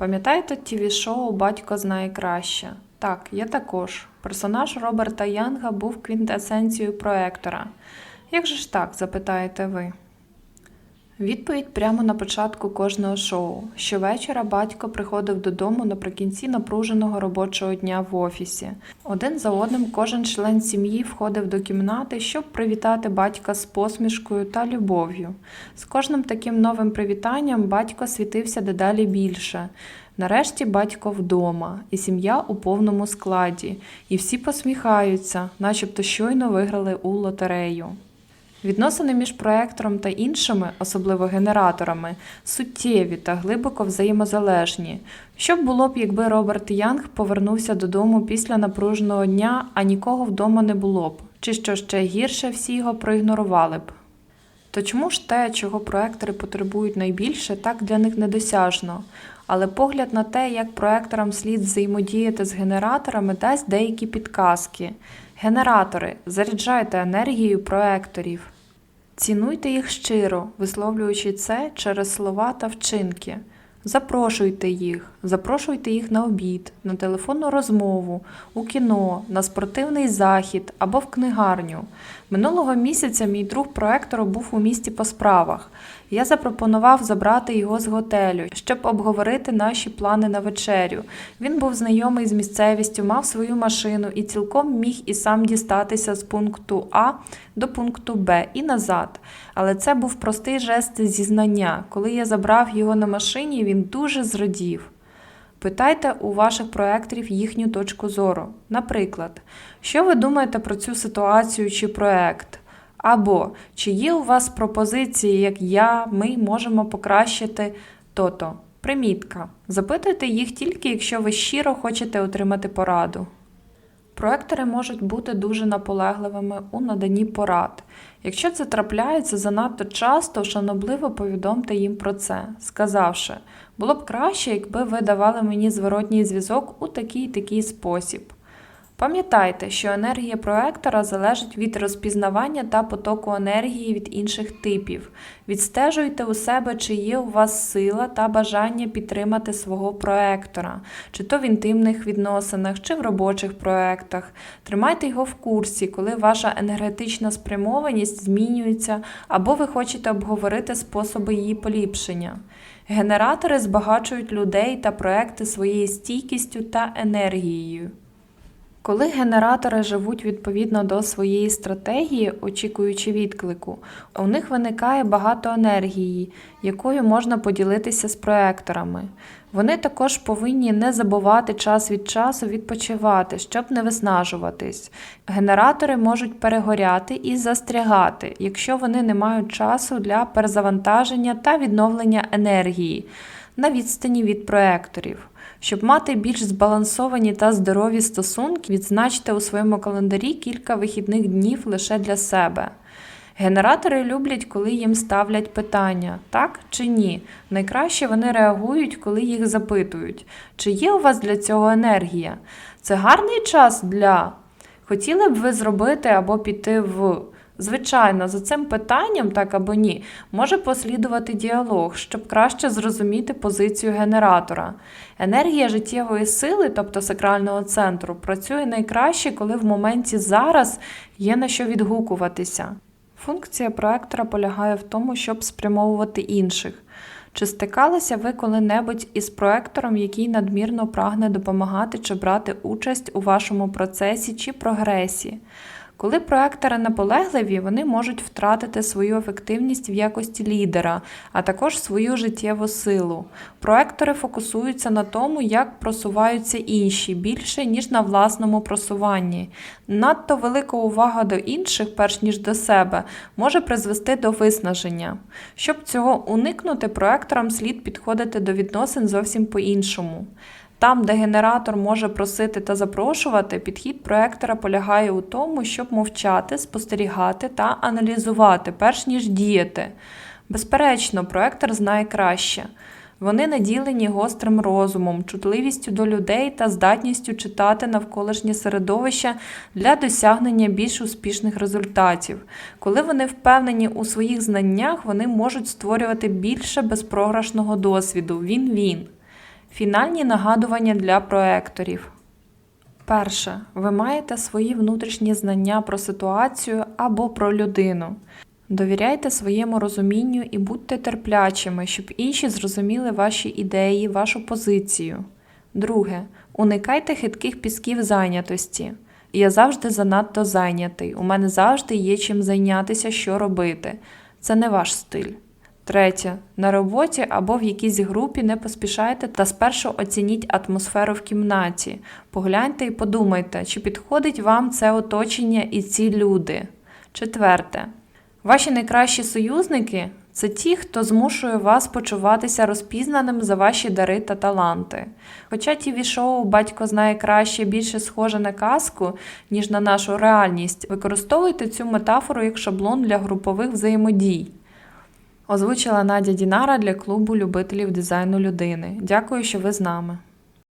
Пам'ятаєте ТВ-шоу Батько знає краще? Так, я також. Персонаж Роберта Янга був квінтесенцією проектора. Як же ж так, запитаєте ви? Відповідь прямо на початку кожного шоу. Щовечора батько приходив додому наприкінці напруженого робочого дня в офісі. Один за одним кожен член сім'ї входив до кімнати, щоб привітати батька з посмішкою та любов'ю. З кожним таким новим привітанням батько світився дедалі більше. Нарешті батько вдома, і сім'я у повному складі, і всі посміхаються, начебто щойно виграли у лотерею. Відносини між проектором та іншими, особливо генераторами, суттєві та глибоко взаємозалежні. Що б було б, якби Роберт Янг повернувся додому після напруженого дня, а нікого вдома не було б, чи що ще гірше, всі його проігнорували б. То чому ж те, чого проектори потребують найбільше, так для них недосяжно? Але погляд на те, як проекторам слід взаємодіяти з генераторами, дасть деякі підказки. Генератори, заряджайте енергією проекторів. Цінуйте їх щиро, висловлюючи це через слова та вчинки. Запрошуйте їх, запрошуйте їх на обід, на телефонну розмову, у кіно, на спортивний захід або в книгарню. Минулого місяця мій друг проектор був у місті по справах. Я запропонував забрати його з готелю, щоб обговорити наші плани на вечерю. Він був знайомий з місцевістю, мав свою машину і цілком міг і сам дістатися з пункту А до пункту Б і назад. Але це був простий жест зізнання. Коли я забрав його на машині, він дуже зрадів. Питайте у ваших проекторів їхню точку зору. Наприклад, що ви думаєте про цю ситуацію чи проект? Або чи є у вас пропозиції, як я, ми можемо покращити то-то? Примітка. Запитуйте їх тільки, якщо ви щиро хочете отримати пораду. Проектори можуть бути дуже наполегливими у наданні порад. Якщо це трапляється занадто часто, шанобливо повідомте їм про це, сказавши, було б краще, якби ви давали мені зворотній зв'язок у такий такий спосіб. Пам'ятайте, що енергія проектора залежить від розпізнавання та потоку енергії від інших типів. Відстежуйте у себе, чи є у вас сила та бажання підтримати свого проектора, чи то в інтимних відносинах, чи в робочих проектах. Тримайте його в курсі, коли ваша енергетична спрямованість змінюється, або ви хочете обговорити способи її поліпшення. Генератори збагачують людей та проекти своєю стійкістю та енергією. Коли генератори живуть відповідно до своєї стратегії, очікуючи відклику, у них виникає багато енергії, якою можна поділитися з проекторами. Вони також повинні не забувати час від часу відпочивати, щоб не виснажуватись. Генератори можуть перегоряти і застрягати, якщо вони не мають часу для перезавантаження та відновлення енергії на відстані від проекторів. Щоб мати більш збалансовані та здорові стосунки, відзначте у своєму календарі кілька вихідних днів лише для себе. Генератори люблять, коли їм ставлять питання, так чи ні. Найкраще вони реагують, коли їх запитують, чи є у вас для цього енергія. Це гарний час для. Хотіли б ви зробити або піти в. Звичайно, за цим питанням, так або ні, може послідувати діалог, щоб краще зрозуміти позицію генератора. Енергія життєвої сили, тобто сакрального центру, працює найкраще, коли в моменті зараз є на що відгукуватися. Функція проектора полягає в тому, щоб спрямовувати інших. Чи стикалися ви коли-небудь із проектором, який надмірно прагне допомагати чи брати участь у вашому процесі чи прогресі? Коли проектори наполегливі, вони можуть втратити свою ефективність в якості лідера, а також свою життєву силу. Проектори фокусуються на тому, як просуваються інші більше, ніж на власному просуванні. Надто велика увага до інших, перш ніж до себе, може призвести до виснаження. Щоб цього уникнути, проекторам слід підходити до відносин зовсім по-іншому. Там, де генератор може просити та запрошувати, підхід проектора полягає у тому, щоб мовчати, спостерігати та аналізувати, перш ніж діяти. Безперечно, проектор знає краще. Вони наділені гострим розумом, чутливістю до людей та здатністю читати навколишнє середовище для досягнення більш успішних результатів. Коли вони впевнені у своїх знаннях, вони можуть створювати більше безпрограшного досвіду. Він-він. Фінальні нагадування для проекторів. Перше, ви маєте свої внутрішні знання про ситуацію або про людину. Довіряйте своєму розумінню і будьте терплячими, щоб інші зрозуміли ваші ідеї, вашу позицію. Друге, уникайте хитких пісків зайнятості. Я завжди занадто зайнятий. У мене завжди є чим зайнятися, що робити. Це не ваш стиль. Третє. На роботі або в якійсь групі не поспішайте та спершу оцініть атмосферу в кімнаті. Погляньте і подумайте, чи підходить вам це оточення і ці люди. Четверте. Ваші найкращі союзники це ті, хто змушує вас почуватися розпізнаним за ваші дари та таланти. Хоча тіві шоу батько знає краще більше схоже на казку, ніж на нашу реальність, використовуйте цю метафору як шаблон для групових взаємодій. Озвучила Надя Дінара для клубу любителів дизайну людини. Дякую, що ви з нами.